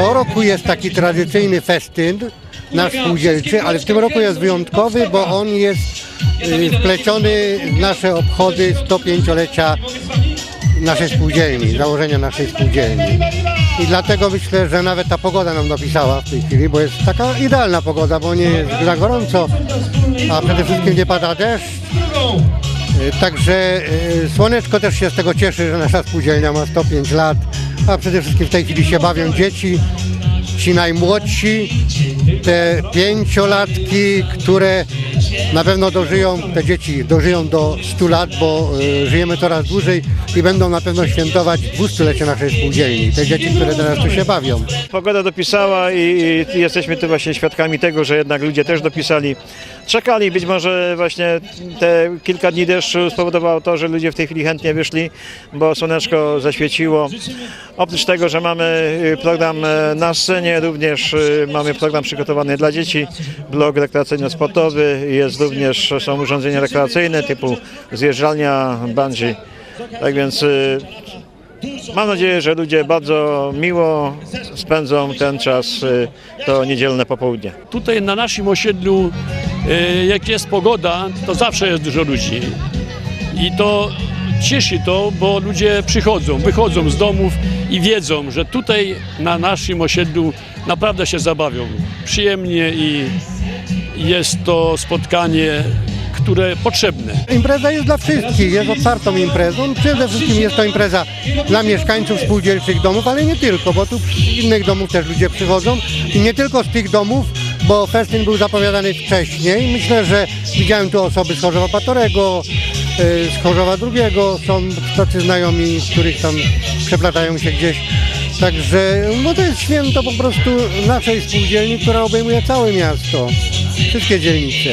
Co roku jest taki tradycyjny festyn nasz spółdzielczy, ale w tym roku jest wyjątkowy, bo on jest y, wpleciony w nasze obchody 105-lecia naszej spółdzielni, założenia naszej spółdzielni. I dlatego myślę, że nawet ta pogoda nam dopisała w tej chwili, bo jest taka idealna pogoda, bo nie jest za gorąco, a przede wszystkim nie pada deszcz. Y, Także y, Słoneczko też się z tego cieszy, że nasza spółdzielnia ma 105 lat, a przede wszystkim w tej chwili się bawią dzieci, ci najmłodsi, te pięciolatki, które na pewno dożyją, te dzieci dożyją do 100 lat, bo y, żyjemy coraz dłużej i będą na pewno świętować 200-lecie naszej spółdzielni. Te dzieci, które teraz tu się bawią. Pogoda dopisała i, i jesteśmy tu właśnie świadkami tego, że jednak ludzie też dopisali. Czekali, być może właśnie te kilka dni deszczu spowodowało to, że ludzie w tej chwili chętnie wyszli, bo słoneczko zaświeciło. Oprócz tego, że mamy y, program e, na scenie, również y, mamy program przygotowany dla dzieci, blok rekreacyjno-sportowy, jest również, są urządzenia rekreacyjne typu zjeżdżalnia, bungee. Tak więc y, Mam nadzieję, że ludzie bardzo miło spędzą ten czas, y, to niedzielne popołudnie. Tutaj na naszym osiedlu, e, jak jest pogoda, to zawsze jest dużo ludzi. I to cieszy to, bo ludzie przychodzą, wychodzą z domów i wiedzą, że tutaj na naszym osiedlu naprawdę się zabawią. Przyjemnie i jest to spotkanie, które potrzebne. Impreza jest dla wszystkich, jest otwartą imprezą. Przede wszystkim jest to impreza dla mieszkańców spółdzielczych domów, ale nie tylko, bo tu z innych domów też ludzie przychodzą i nie tylko z tych domów, bo festyn był zapowiadany wcześniej. Myślę, że widziałem tu osoby z Chorzowa Patorego, y, z Chorzowa Drugiego, są tacy znajomi, których tam przeplatają się gdzieś. Także no to jest święto po prostu naszej spółdzielni, która obejmuje całe miasto, wszystkie dzielnice.